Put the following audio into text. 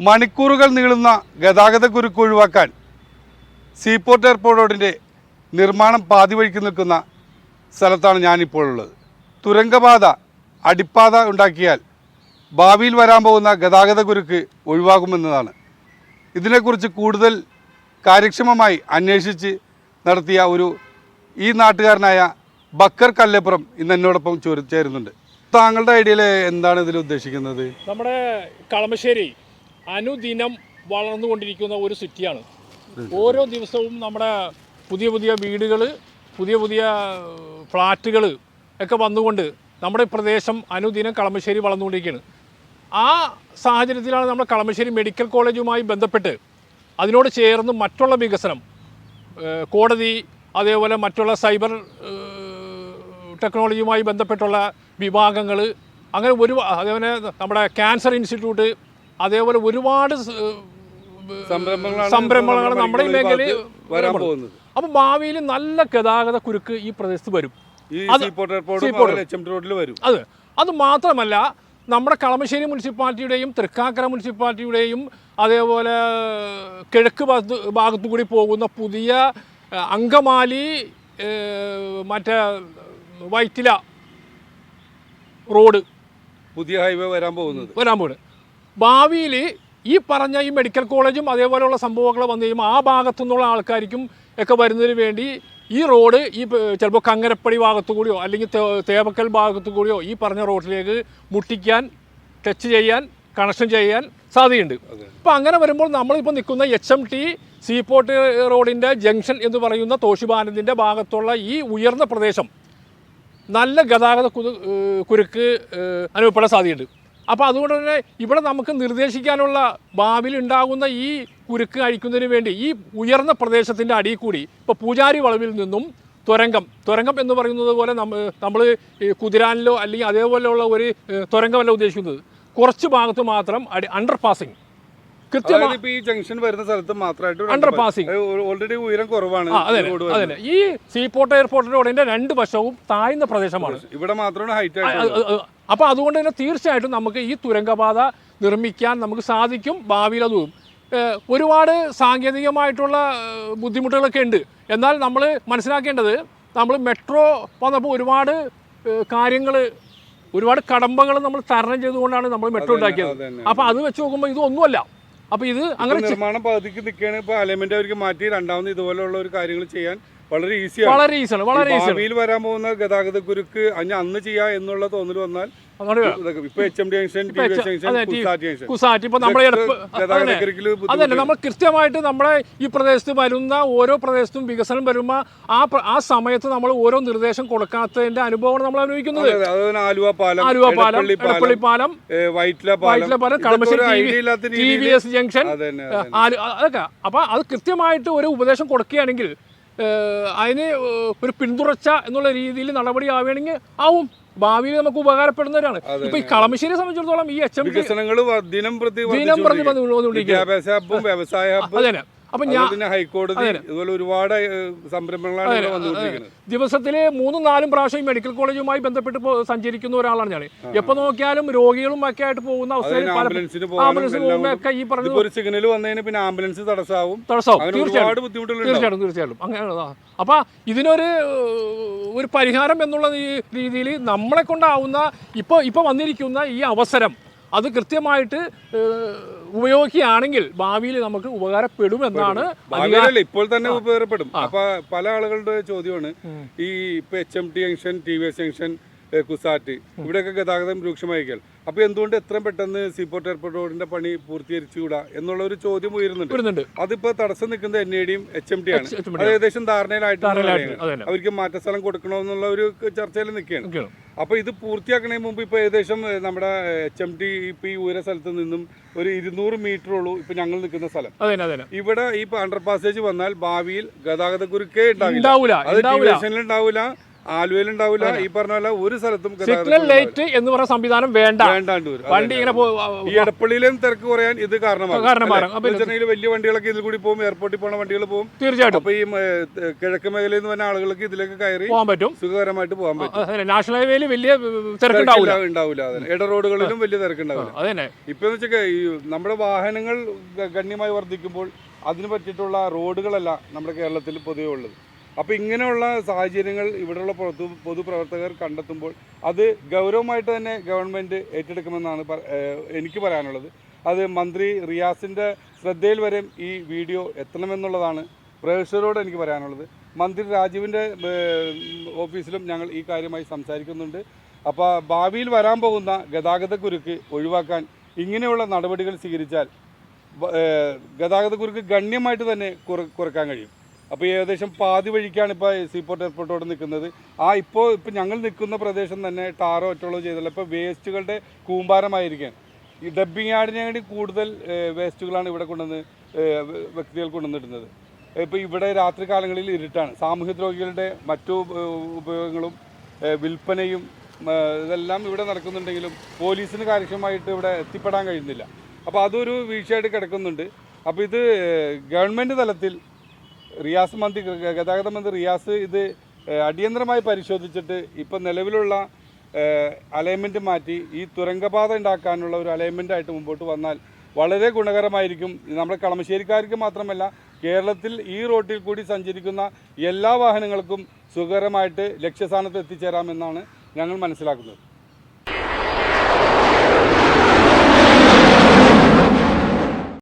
മണിക്കൂറുകൾ നീളുന്ന ഗതാഗത കുരുക്ക് ഒഴിവാക്കാൻ സീപോർട്ട് എയർപോർട്ട് റോഡിന്റെ നിർമ്മാണം പാതി വഴിക്ക് നിൽക്കുന്ന സ്ഥലത്താണ് ഞാനിപ്പോൾ ഉള്ളത്. തുരങ്കപാത അടിപ്പാത ഉണ്ടാക്കിയാൽ ഭാവിയിൽ വരാൻ പോകുന്ന ഗതാഗത കുരുക്ക് ഒഴിവാകുമെന്നതാണ്. ഇതിനെക്കുറിച്ച് കൂടുതൽ കാര്യക്ഷമമായി അന്വേഷിച്ച് നടത്തിയ ഒരു ഈ നാട്ടുകാരനായ ബക്കർ കല്ലേപ്പുറം ഇന്ന് എന്നോടൊപ്പം ചൊരു- ചേരുന്നുണ്ട്. താങ്കളുടെ ഐഡിയയിൽ എന്താണ് ഇതിൽ ഉദ്ദേശിക്കുന്നത്? നമ്മുടെ കളമശ്ശേരി അനുദിനം വളർന്നുകൊണ്ടിരിക്കുന്ന ഒരു സിറ്റിയാണ്. ഓരോ ദിവസവും നമ്മുടെ പുതിയ പുതിയ വീടുകൾ പുതിയ പുതിയ ഫ്ലാറ്റുകൾ ഒക്കെ വന്നുകൊണ്ട് നമ്മുടെ പ്രദേശം അനുദിനം കളമശ്ശേരി വളർന്നുകൊണ്ടിരിക്കുകയാണ്. ആ സാഹചര്യത്തിലാണ് നമ്മുടെ കളമശ്ശേരി മെഡിക്കൽ കോളേജുമായി ബന്ധപ്പെട്ട് അതിനോട് ചേർന്ന് മറ്റുള്ള വികസനം കോടതി അതേപോലെ മറ്റുള്ള സൈബർ ടെക്നോളജിയുമായി ബന്ധപ്പെട്ടുള്ള വിഭാഗങ്ങൾ അങ്ങനെ ഒരു അതേപോലെ നമ്മുടെ ക്യാൻസർ ഇൻസ്റ്റിറ്റ്യൂട്ട് അതേപോലെ ഒരുപാട് സംരംഭങ്ങൾ സംരംഭങ്ങളാണ് നമ്മുടെ ഈ മേഖലയിൽ വരാൻ പോകുന്നത്. അപ്പോൾ ഭാവിയിൽ നല്ല ഗതാഗത കുരുക്ക് ഈ പ്രദേശത്ത് വരും. വരും. അത് അത് മാത്രമല്ല നമ്മുടെ കളമശ്ശേരി മുനിസിപ്പാലിറ്റിയുടെയും തൃക്കാക്കര മുനിസിപ്പാലിറ്റിയുടെയും അതേപോലെ കിഴക്ക് ഭാഗത്ത് കൂടി പോകുന്ന പുതിയ അങ്കമാലി മറ്റേ വൈറ്റില റോഡ് പുതിയ ഹൈവേ വരാൻ പോകുന്നത്. വരാൻ പോകുന്നത് ഭാവിയിൽ ഈ പറഞ്ഞ ഈ മെഡിക്കൽ കോളേജും അതേപോലെയുള്ള സംഭവങ്ങൾ വന്നു കഴിയുമ്പോൾ ആ ഭാഗത്തു നിന്നുള്ള ആൾക്കാർക്കും ഒക്കെ വരുന്നതിന് വേണ്ടി ഈ റോഡ് ഈ ചിലപ്പോൾ കങ്ങരപ്പടി ഭാഗത്തു കൂടിയോ അല്ലെങ്കിൽ തേവക്കൽ ഭാഗത്തു കൂടിയോ ഈ പറഞ്ഞ റോഡിലേക്ക് മുട്ടിക്കാൻ ടച്ച് ചെയ്യാൻ കണക്ഷൻ ചെയ്യാൻ സാധ്യതയുണ്ട്. അപ്പോൾ അങ്ങനെ വരുമ്പോൾ നമ്മളിപ്പോൾ നിൽക്കുന്ന എച്ച് എം ടി സീപോർട്ട് റോഡിന്റെ ജംഗ്ഷൻ എന്ന് പറയുന്ന തോഷിബാനന്ദിന്റെ ഭാഗത്തുള്ള ഈ ഉയർന്ന പ്രദേശം നല്ല ഗതാഗത കുരുക്ക് അനുഭവപ്പെടാൻ സാധ്യതയുണ്ട് അപ്പോൾ അതുകൊണ്ട് തന്നെ ഇവിടെ നമുക്ക് നിർദ്ദേശിക്കാനുള്ള ഭാവിയിൽ ഉണ്ടാകുന്ന ഈ കുരുക്ക് അഴിക്കുന്നതിന് വേണ്ടി ഈ ഉയർന്ന പ്രദേശത്തിന്റെ അടിയിൽ കൂടി ഇപ്പോൾ പൂജാരി വളവിൽ നിന്നും തുരങ്കം തുരങ്കം എന്ന് പറയുന്നത് പോലെ നമ്മൾ നമ്മൾ കുതിരാനിലോ അല്ലെങ്കിൽ അതേപോലെയുള്ള ഒരു തുരങ്കമല്ല ഉദ്ദേശിക്കുന്നത്. കുറച്ച് ഭാഗത്ത് മാത്രം അടി അണ്ടർ പാസിങ് കൃത്യമായി അതായത് ഇപ്പൊ ഈ ജംഗ്ഷൻ വരുന്ന സ്ഥലത്ത് മാത്രമായിട്ട് അണ്ടർ പാസിങ് ഓൾറെഡി ഉയരം കുറവാണ് അതെ ഈ സീപോർട്ട് എയർപോർട്ടിന്റെ രണ്ട് വശവും താഴ്ന്ന പ്രദേശമാണ്. ഇവിടെ മാത്രമാണ് ഹൈറ്റ് അപ്പോൾ അതുകൊണ്ട് തന്നെ തീർച്ചയായിട്ടും നമുക്ക് ഈ തുരങ്കപാത നിർമ്മിക്കാൻ നമുക്ക് സാധിക്കും ഭാവിയിൽ അതും. ഒരുപാട് സാങ്കേതികമായിട്ടുള്ള ബുദ്ധിമുട്ടുകളൊക്കെ ഉണ്ട്. എന്നാൽ നമ്മൾ മനസ്സിലാക്കേണ്ടത് നമ്മൾ മെട്രോ വന്നപ്പോൾ ഒരുപാട് കാര്യങ്ങൾ ഒരുപാട് കടമ്പകൾ നമ്മൾ തരണം ചെയ്തുകൊണ്ടാണ് നമ്മൾ മെട്രോ ഉണ്ടാക്കിയത്. അപ്പോൾ അത് വെച്ച് നോക്കുമ്പോൾ ഇതൊന്നുമല്ല. അപ്പോൾ ഇത് അങ്ങനെ നിർമ്മാണം പകുതിക്ക് നിൽക്കുകയാണ്. ഇപ്പൊ അലമെന്റ് അവർക്ക് മാറ്റി രണ്ടാമത് ഇതുപോലെയുള്ള ഒരു കാര്യങ്ങൾ ചെയ്യാൻ വളരെ ഈസിയാണ് വളരെ ഈസിയാണ് വളരെ ഈസിയാണ് വരാൻ പോകുന്ന ഗതാഗത കുരുക്ക് അന്ന് ചെയ്യാ എന്നുള്ള തോന്നൽ വന്നാൽ അതല്ല നമ്മൾ കൃത്യമായിട്ട് നമ്മുടെ ഈ പ്രദേശത്ത് വരുന്ന ഓരോ പ്രദേശത്തും വികസനം വരുമ്പോൾ ആ ആ സമയത്ത് നമ്മൾ ഓരോ നിർദ്ദേശം കൊടുക്കാത്തതിന്റെ അനുഭവമാണ് നമ്മൾ അനുഭവിക്കുന്നത്. ആലുവ പാലം ആലുവ പാലം എടപ്പള്ളി പാലം വൈറ്റ്ല പാലം. Kalamassery T V S junction അതൊക്കെ. അപ്പൊ അത് കൃത്യമായിട്ട് ഒരു ഉപദേശം കൊടുക്കുകയാണെങ്കിൽ അതിന് ഒരു പിന്തുടർച്ച എന്നുള്ള രീതിയിൽ നടപടി ആവുകയാണെങ്കിൽ ആവും. ഭാവിയിൽ നമുക്ക് ഉപകാരപ്പെടുന്നവരാണ്. ഇപ്പൊ ഈ കളമശ്ശേരിയെ സംബന്ധിച്ചിടത്തോളം ഈ എച്ച് എം ദിനം പ്രതി ദിനം പ്രതി. വിദ്യാഭ്യാസ വ്യവസായ അപ്പൊ ഞാൻ ഹൈക്കോടതി ഇതുപോലെ ഒരുപാട് സംരംഭങ്ങളാണ് വന്നുകൊണ്ടിരിക്കുന്നത്. ദിവസത്തിൽ മൂന്നും നാലും പ്രാവശ്യം മെഡിക്കൽ കോളേജുമായി ബന്ധപ്പെട്ട് സഞ്ചരിക്കുന്ന ഒരാളാണ് ഞാൻ എപ്പോൾ നോക്കിയാലും രോഗികളും ഒക്കെ ആയിട്ട് പോകുന്ന അവസ്ഥയിൽ ആംബുലൻസിന് പോകാനും ആംബുലൻസിന് എല്ലാം പോകുമ്പോൾ ഒക്കെ ഈ പറഞ്ഞ ഒരു സിഗ്നൽ വന്നതിന് പിന്നെ ആംബുലൻസ് തടസ്സമാവും തടസ്സവും. തീർച്ചയായിട്ടും. തീർച്ചയായിട്ടും തീർച്ചയായിട്ടും. അങ്ങനെയാണ് അപ്പം ഇതിനൊരു ഒരു പരിഹാരം എന്നുള്ള രീതിയിൽ നമ്മളെ കൊണ്ടാവുന്ന ഇപ്പോൾ ഇപ്പോൾ വന്നിരിക്കുന്ന ഈ അവസരം അത് കൃത്യമായിട്ട് ഉപയോഗിക്കുകയാണെങ്കിൽ ഭാവിയിൽ നമുക്ക് ഉപകാരപ്പെടുമെന്നാണ് ഇപ്പോൾ തന്നെ ഉപകാരപ്പെടും. അപ്പൊ പല ആളുകളുടെ ചോദ്യമാണ് ഈ ഇപ്പൊ H M T junction T V S junction CUSAT ഇവിടെയൊക്കെ ഗതാഗതം രൂക്ഷമായിരിക്കൽ അപ്പൊ എന്തുകൊണ്ട് എത്രയും പെട്ടെന്ന് സീപോർട്ട് എയർപോർട്ട് റോഡിന്റെ പണി പൂർത്തീകരിച്ചുകൂടാ എന്നുള്ള ഒരു ചോദ്യം ഉയരുന്നുണ്ട്. അതിപ്പോ തടസ്സം നിൽക്കുന്നത് എൻ എ ഡിയും എച്ച് എം ടി ആണ്. അത് ഏകദേശം ധാരണയിലായിട്ട് അവർക്ക് മാറ്റ അവർക്ക് മാറ്റസ്ഥലം കൊടുക്കണമെന്നുള്ള ഒരു ചർച്ചയിൽ നിൽക്കുകയാണ്. ഒക്കെയാണ്. അപ്പൊ ഇത് പൂർത്തിയാക്കണതിന് മുമ്പ് ഇപ്പോൾ ഏകദേശം നമ്മുടെ എച്ച് എം ടി ഇപ്പം ഈ ഉയര സ്ഥലത്ത് നിന്നും ഒരു ഇരുന്നൂറ് മീറ്റർ ഉള്ളൂ ഇപ്പൊ ഞങ്ങൾ നിൽക്കുന്ന സ്ഥലം. അതെ അതെ ഇവിടെ ഈ അണ്ടർ പാസേജ് വന്നാൽ ഭാവിയിൽ ഗതാഗത കുരുക്കേ ഉണ്ടാവില്ല അത് ഉണ്ടാവില്ല ആലുവയിൽ ഉണ്ടാവില്ല ഈ പറഞ്ഞ പോലെ ഒരു സ്ഥലത്തും സിഗ്നൽ ലൈറ്റ് എന്ന് പറയുന്ന സംവിധാനം വേണ്ട. വേണ്ടാണ്ട് വരും. വണ്ടി ഇങ്ങനെ ഈ എടപ്പള്ളിയിലും തിരക്ക് കുറയാൻ ഇത് കാരണമാണ് വലിയ വണ്ടികളൊക്കെ ഇതിൽ കൂടി പോകും എയർപോർട്ടിൽ പോകുന്ന വണ്ടികൾ പോകും. തീർച്ചയായിട്ടും. അപ്പൊ ഈ കിഴക്ക് മേഖലയിൽ നിന്ന് വരുന്ന ആളുകൾക്ക് ഇതിലേക്ക് കയറി പോകാൻ പറ്റും. സുഖകരമായിട്ട് പോകാൻ പറ്റും. നാഷണൽ ഹൈവേയിൽ വലിയ തിരക്കുണ്ടാവില്ല തിരക്കില്ല- ഉണ്ടാവില്ല ഇട റോഡുകളിലും വലിയ തിരക്കുണ്ടാവില്ല അതന്നെ. ഇപ്പൊ വെച്ചാൽ ഈ നമ്മുടെ വാഹനങ്ങൾ ഗണ്യമായി വർദ്ധിക്കുമ്പോൾ അതിന് പറ്റിയിട്ടുള്ള റോഡുകളല്ല നമ്മുടെ കേരളത്തിൽ പൊതുവെ ഉള്ളത്. അപ്പോൾ ഇങ്ങനെയുള്ള സാഹചര്യങ്ങൾ ഇവിടെയുള്ള പൊതു പൊതുപ്രവർത്തകർ കണ്ടെത്തുമ്പോൾ അത് ഗൗരവമായിട്ട് തന്നെ ഗവൺമെന്റ് ഏറ്റെടുക്കുമെന്നാണ് എനിക്ക് പറയാനുള്ളത്. അത് മന്ത്രി റിയാസിന്റെ ശ്രദ്ധയിൽ വരെ ഈ വീഡിയോ എത്തണമെന്നുള്ളതാണ് പ്രേക്ഷകരോട് എനിക്ക് പറയാനുള്ളത്. മന്ത്രി രാജീവിന്റെ ഓഫീസിലും ഞങ്ങൾ ഈ കാര്യമായി സംസാരിക്കുന്നുണ്ട്. അപ്പോൾ ഭാവിയിൽ വരാൻ പോകുന്ന ഗതാഗത കുരുക്ക് ഒഴിവാക്കാൻ ഇങ്ങനെയുള്ള നടപടികൾ സ്വീകരിച്ചാൽ ഗതാഗതക്കുരുക്ക് ഗണ്യമായിട്ട് തന്നെ കുറ കുറയ്ക്കാൻ കഴിയും. അപ്പോൾ ഏകദേശം പാതി വഴിക്കാണ് ഇപ്പോൾ സീപോർട്ട് എയർപോർട്ടോട് നിൽക്കുന്നത്. ആ ഇപ്പോൾ ഇപ്പോൾ ഞങ്ങൾ നിൽക്കുന്ന പ്രദേശം തന്നെ ടാറോ ഒറ്റോളോ ചെയ്തല്ലോ ഇപ്പോൾ വേസ്റ്റുകളുടെ കൂമ്പാരമായിരിക്കാം ഈ ഡബ്ബിങ് യാർഡിനെ വേണ്ടി കൂടുതൽ വേസ്റ്റുകളാണ് ഇവിടെ കൊണ്ടുവന്ന് വ്യക്തികൾ കൊണ്ടുവന്നിടുന്നത്. ഇപ്പോൾ ഇവിടെ രാത്രി കാലങ്ങളിൽ ഇരുട്ടാണ്. സാമൂഹ്യ രോഗികളുടെ മറ്റു ഉപയോഗങ്ങളും വിൽപ്പനയും ഇതെല്ലാം ഇവിടെ നടക്കുന്നുണ്ടെങ്കിലും പോലീസിന് കാര്യക്ഷമമായിട്ട് ഇവിടെ എത്തിപ്പെടാൻ കഴിയുന്നില്ല. അപ്പോൾ അതൊരു വീഴ്ചയായിട്ട് കിടക്കുന്നുണ്ട്. അപ്പോൾ ഇത് ഗവൺമെന്റ് തലത്തിൽ റിയാസ് മന്ത്രി ഗതാഗത മന്ത്രി റിയാസ് ഇത് അടിയന്തരമായി പരിശോധിച്ചിട്ട് ഇപ്പം നിലവിലുള്ള അലൈൻമെന്റ് മാറ്റി ഈ തുരങ്കപാത ഉണ്ടാക്കാനുള്ള ഒരു അലൈൻമെന്റ് ആയിട്ട് മുമ്പോട്ട് വന്നാൽ വളരെ ഗുണകരമായിരിക്കും. നമ്മുടെ കളമശ്ശേരിക്കാർക്ക് മാത്രമല്ല കേരളത്തിൽ ഈ റോട്ടിൽ കൂടി സഞ്ചരിക്കുന്ന എല്ലാ വാഹനങ്ങൾക്കും സുഖകരമായിട്ട് ലക്ഷ്യസ്ഥാനത്ത് എത്തിച്ചേരാമെന്നാണ് ഞങ്ങൾ മനസ്സിലാക്കുന്നത്.